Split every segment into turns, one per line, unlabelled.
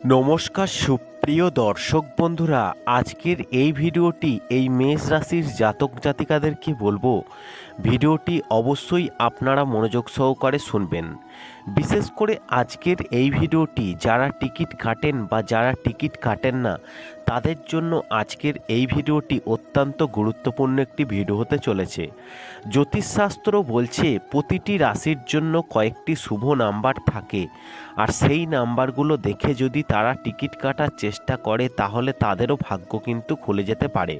নমস্কার সুপ্রিয় দর্শক বন্ধুরা, আজকের এই ভিডিওটি এই মেষ রাশির জাতক জাতিকাদেরকে বলব, ভিডিওটি অবশ্যই আপনারা মনোযোগ সহকারে শুনবেন। বিশেষ করে আজকের এই ভিডিওটি যারা টিকিট কাটেন বা যারা টিকিট কাটেন না, তাদের জন্য আজকের এই ভিডিওটি অত্যন্ত গুরুত্বপূর্ণ একটি ভিডিও হতে চলেছে। জ্যোতিষশাস্ত্র বলছে, প্রতিটি রাশির জন্য কয়েকটি শুভ নাম্বার থাকে, আর সেই নাম্বারগুলো দেখে যদি তারা টিকিট কাটার চেষ্টা করে তাহলে তাদেরও ভাগ্য কিন্তু খুলে যেতে পারে।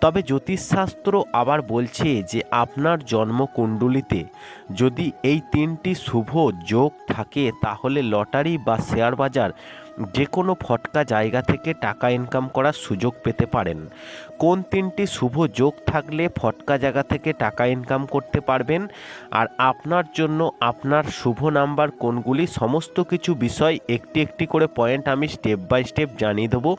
তবে জ্যোতিষশাস্ত্র আবার বলছে যে আপনার জন্মকুণ্ডলিতে যদি এই তিনটি শুভ যোগ থাকে তাহলে লটারি বা শেয়ার বাজার যে কোনো ফটকা জায়গা থেকে টাকা ইনকাম করার সুযোগ পেতে পারেন। কোন তিনটি শুভ যোগ থাকলে ফটকা জায়গা থেকে টাকা ইনকাম করতে পারবেন? আর আপনার জন্য আপনার শুভ নাম্বার কোনগুলি? সমস্ত কিছু বিষয় একটি একটি করে পয়েন্ট আমি স্টেপ বাই স্টেপ জানিয়ে দেবো।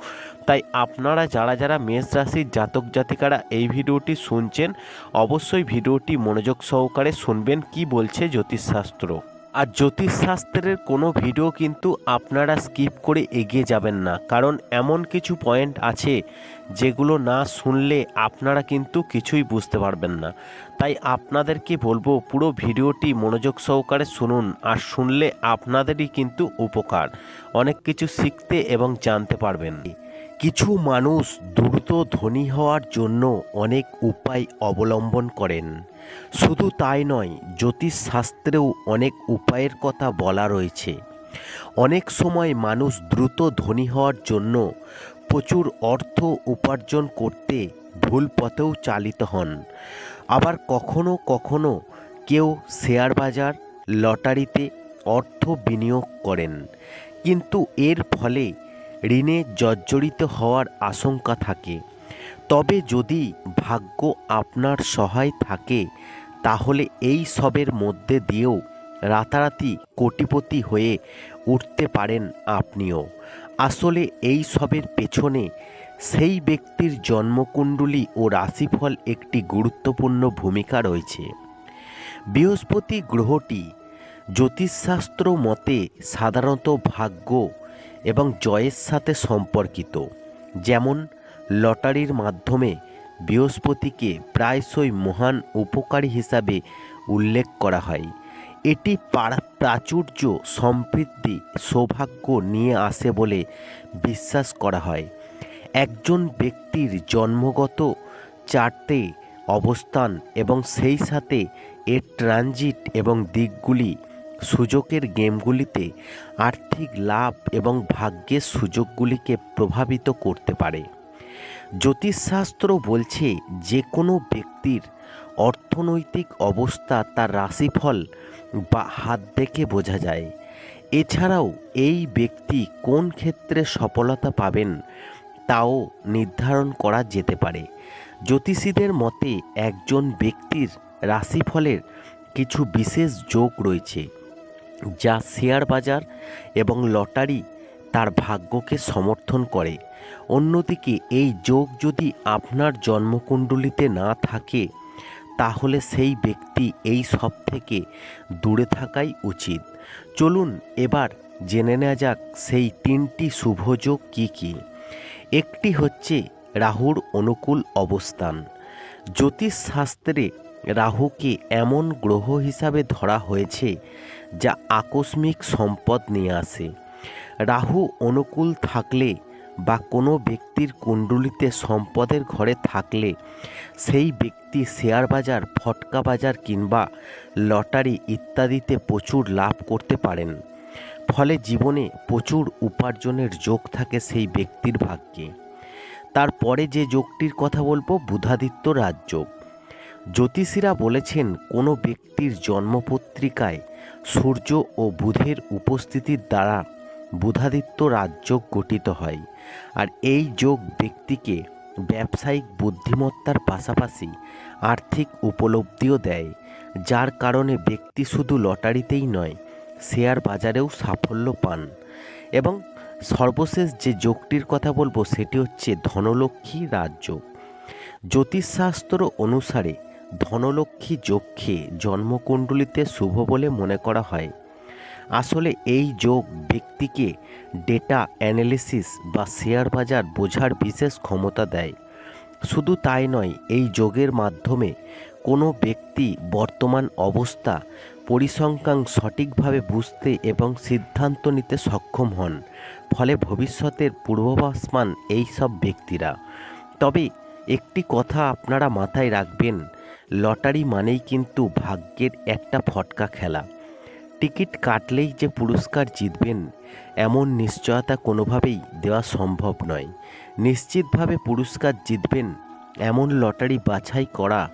তাই আপনারা যারা যারা মেষ রাশির জাতক জাতিকারা এই ভিডিওটি শুনছেন, অবশ্যই ভিডিওটি মনোযোগ সহকারে শুনবেন। কি বলছে জ্যোতিষশাস্ত্র? আর জ্যোতিষশাস্ত্রের কোনো ভিডিও কিন্তু আপনারা স্কিপ করে এগিয়ে যাবেন না। কারণ এমন কিছু পয়েন্ট আছে যেগুলো না শুনলে আপনারা কিন্তু কিছুই বুঝতে পারবেন না। তাই আপনাদেরকে বলব পুরো ভিডিওটি মনোযোগ সহকারে শুনুন আর শুনলে আপনাদেরই কিন্তু উপকার। অনেক কিছু শিখতে এবং জানতে পারবেন। কিছু মানুষ দ্রুত ধনী হওয়ার জন্য অনেক উপায় অবলম্বন করেন। শুধু তাই নয়, জ্যোতিষশাস্ত্রেও অনেক উপায়ের কথা বলা রয়েছে। অনেক সময় মানুষ দ্রুত ধনী হওয়ার জন্য প্রচুর অর্থ উপার্জন করতে ভুল পথেও চালিত হন। আবার কখনো কখনো কেউ শেয়ার বাজার, লটারিতে অর্থ বিনিয়োগ করেন। কিন্তু এর ফলে ঋণে জর্জরিত হওয়ার আশঙ্কা থাকে। তবে যদি ভাগ্য আপনার সহায় থাকে, তাহলে এই সবের মধ্যে দিয়েও রাতারাতি কোটিপতি হয়ে উঠতে পারেন আপনিও। আসলে এই সবের পেছনে সেই ব্যক্তির জন্মকুণ্ডলী ও রাশিফল একটি গুরুত্বপূর্ণ ভূমিকা রয়েছে। বৃহস্পতি গ্রহটি জ্যোতিষশাস্ত্র মতে সাধারণত ভাগ্য এবং জয়ের সাথে সম্পর্কিত, যেমন লটারির মাধ্যমে বৃহস্পতিকে প্রায়শই মহান উপকারী হিসাবে উল্লেখ করা হয়। এটি পারা- প্রাচুর্য সমৃদ্ধি সৌভাগ্য নিয়ে আসে বলে বিশ্বাস করা হয়। একজন ব্যক্তির জন্মগত চার্টে অবস্থান এবং সেই সাথে এর ট্রানজিট এবং দিকগুলি সুযোগের গেমগুলিতে আর্থিক লাভ এবং ভাগ্যের সুযোগগুলিকে প্রভাবিত করতে পারে। জ্যোতিষশাস্ত্র বলছে যে কোনো ব্যক্তির অর্থনৈতিক অবস্থা তার রাশিফল বা হাত দেখে বোঝা যায়। এছাড়াও এই ব্যক্তি কোন ক্ষেত্রে সফলতা পাবেন তাও নির্ধারণ করা যেতে পারে। জ্যোতিষীদের মতে একজন ব্যক্তির রাশিফলের কিছু বিশেষ যোগ রয়েছে। যা শেয়ার বাজার এবং লটারি তার ভাগ্যকে সমর্থন করে। অন্যদিকে এই যোগ যদি আপনার জন্মকুণ্ডলিতে না থাকে, তাহলে সেই ব্যক্তি এই সব থেকে দূরে থাকাই উচিত। চলুন এবার জেনে নেওয়া যাক সেই তিনটি শুভযোগ কী কী। একটি হচ্ছে রাহুর অনুকূল অবস্থান। জ্যোতিষশাস্ত্রে রাহুকে এমন গ্রহ হিসাবে ধরা হয়েছে যা আকস্মিক সম্পদ নিয়ে আসে। রাহু অনুকূল থাকলে বা কোনো ব্যক্তির কুণ্ডলিতে সম্পদের ঘরে থাকলে সেই ব্যক্তি শেয়ার বাজার, ফটকা বাজার কিংবা লটারি ইত্যাদিতে প্রচুর লাভ করতে পারেন। ফলে জীবনে প্রচুর উপার্জনের যোগ থাকে সেই ব্যক্তির ভাগ্যে। তারপরে যে যোগটির কথা বলব, বুধাদিত্য রাজযোগ। জ্যোতিষীরা বলেছেন, কোনো ব্যক্তির জন্মপত্রিকায় সূর্য ও বুধের উপস্থিতির দ্বারা বুধাদিত্য রাজযোগ গঠিত হয়। আর এই যোগ ব্যক্তিকে ব্যবসায়িক বুদ্ধিমত্তার পাশাপাশি আর্থিক উপলব্ধিও দেয়, যার কারণে ব্যক্তি শুধু লটারিতেই নয়, শেয়ার বাজারেও সাফল্য পান। এবং সর্বশেষ যে যোগটির কথা বলব, সেটি হচ্ছে ধনলক্ষ্মী রাজযোগ জ্যোতিষশাস্ত্র অনুসারে ধনলক্ষ্মী যোগকে জন্মকুণ্ডলিতে শুভ বলে মনে করা হয়। আসলে এই যোগ ব্যক্তিকে ডেটা অ্যানালিসিস বা শেয়ার বাজার বোঝার বিশেষ ক্ষমতা দেয়। শুধু তাই নয়, এই যোগের মাধ্যমে কোনো ব্যক্তি বর্তমান অবস্থা, পরিসংখ্যান সঠিকভাবে বুঝতে এবং সিদ্ধান্ত নিতে সক্ষম হন, ফলে ভবিষ্যতের পূর্বাভাসমান এই সব ব্যক্তিরা। তবে একটি কথা আপনারা মাথায় রাখবেন লটারি মানেই কিন্তু ভাগ্যের একটা ফটকা খেলা। টিকিট কাটলেই যে পুরস্কার জিতবেন, এমন নিশ্চয়তা কোনোভাবেই দেওয়া সম্ভব নয়। নিশ্চিতভাবে পুরস্কার জিতবেন, এমন লটারি বাছাই করা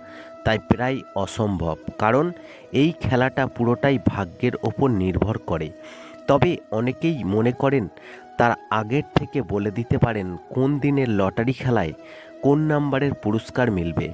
তাই প্রায় অসম্ভব। কারণ এই খেলাটা পুরোটাই ভাগ্যের ওপর নির্ভর করে। তবে অনেকেই মনে করেন, তার আগের থেকে বলে দিতে পারেন কোন দিনের লটারি খেলায় কোন নাম্বারের পুরস্কার মিলবে।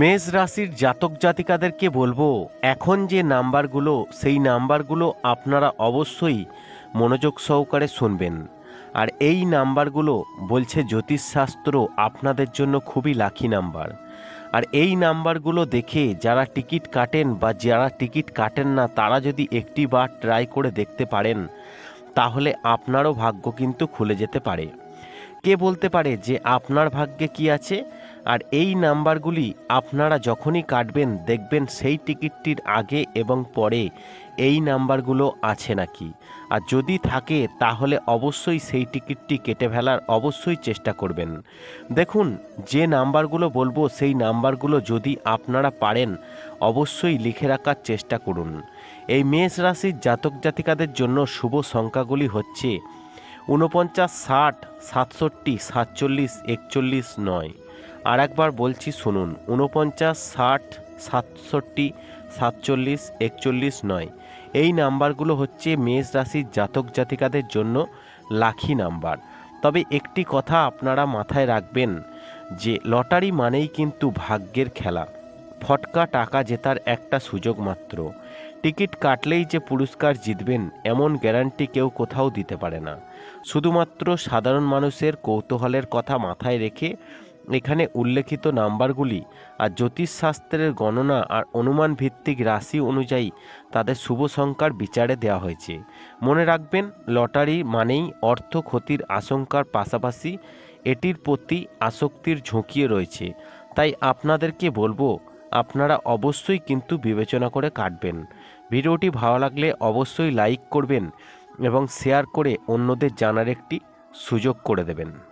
মেষ রাশির জাতক জাতিকাদেরকে বলব, এখন যে নাম্বারগুলো, সেই নাম্বারগুলো আপনারা অবশ্যই মনোযোগ সহকারে শুনবেন। আর এই নাম্বারগুলো, বলছে জ্যোতিষশাস্ত্র আপনাদের জন্য খুবই লাকি নাম্বার। আর এই নাম্বারগুলো দেখে যারা টিকিট কাটেন বা যারা টিকিট কাটেন না, তারা যদি একটি বার ট্রাই করে দেখতে পারেন, তাহলে আপনারও ভাগ্য কিন্তু খুলে যেতে পারে। কে বলতে পারে যে আপনার ভাগ্যে কি আছে? আর এই নাম্বারগুলি আপনারা যখনই কাটবেন, দেখবেন সেই টিকিটটির আগে এবং পরে এই নাম্বারগুলো আছে নাকি। আর যদি থাকে, তাহলে অবশ্যই সেই টিকিটটি কেটে ফেলার অবশ্যই চেষ্টা করবেন। দেখুন, যে নাম্বারগুলো বলব, সেই নাম্বারগুলো যদি আপনারা পারেন, অবশ্যই লিখে রাখার চেষ্টা করুন। এই মেষ রাশির জাতক জাতিকাদের জন্য শুভ সংখ্যাগুলি হচ্ছে ঊনপঞ্চাশ, ষাট, সাতষট্টি, সাতচল্লিশ, একচল্লিশ, নয়। আর একবার বলছি শুনুন, ঊনপঞ্চাশ, ষাট, সাতষট্টি, সাতচল্লিশ, একচল্লিশ নয়। এই নাম্বারগুলো হচ্ছে মেষ রাশির জাতক জাতিকাদের জন্য লাখি নাম্বার। তবে একটি কথা আপনারা মাথায় রাখবেন যে লটারি মানেই কিন্তু ভাগ্যের খেলা। ফটকা টাকা জেতার একটা সুযোগ মাত্র। টিকিট কাটলেই যে পুরস্কার জিতবেন এমন গ্যারান্টি কেউ কোথাও দিতে পারে না। শুধুমাত্র সাধারণ মানুষের কৌতূহলের কথা মাথায় রেখে এখানে উল্লেখিত নাম্বারগুলি আর জ্যোতিষশাস্ত্রের গণনা আর অনুমান ভিত্তিক রাশি অনুযায়ী তাদের শুভ সংখ্যার বিচারে দেওয়া হয়েছে। মনে রাখবেন, লটারি মানেই অর্থ ক্ষতির আশঙ্কার পাশাপাশি এটির প্রতি আসক্তির ঝুঁকিয়ে রয়েছে। তাই আপনাদেরকে বলব, আপনারা অবশ্যই কিন্তু বিবেচনা করে কাটবেন। ভিডিওটি ভালো লাগলে অবশ্যই লাইক করবেন এবং শেয়ার করে অন্যদের জানার একটি সুযোগ করে দেবেন।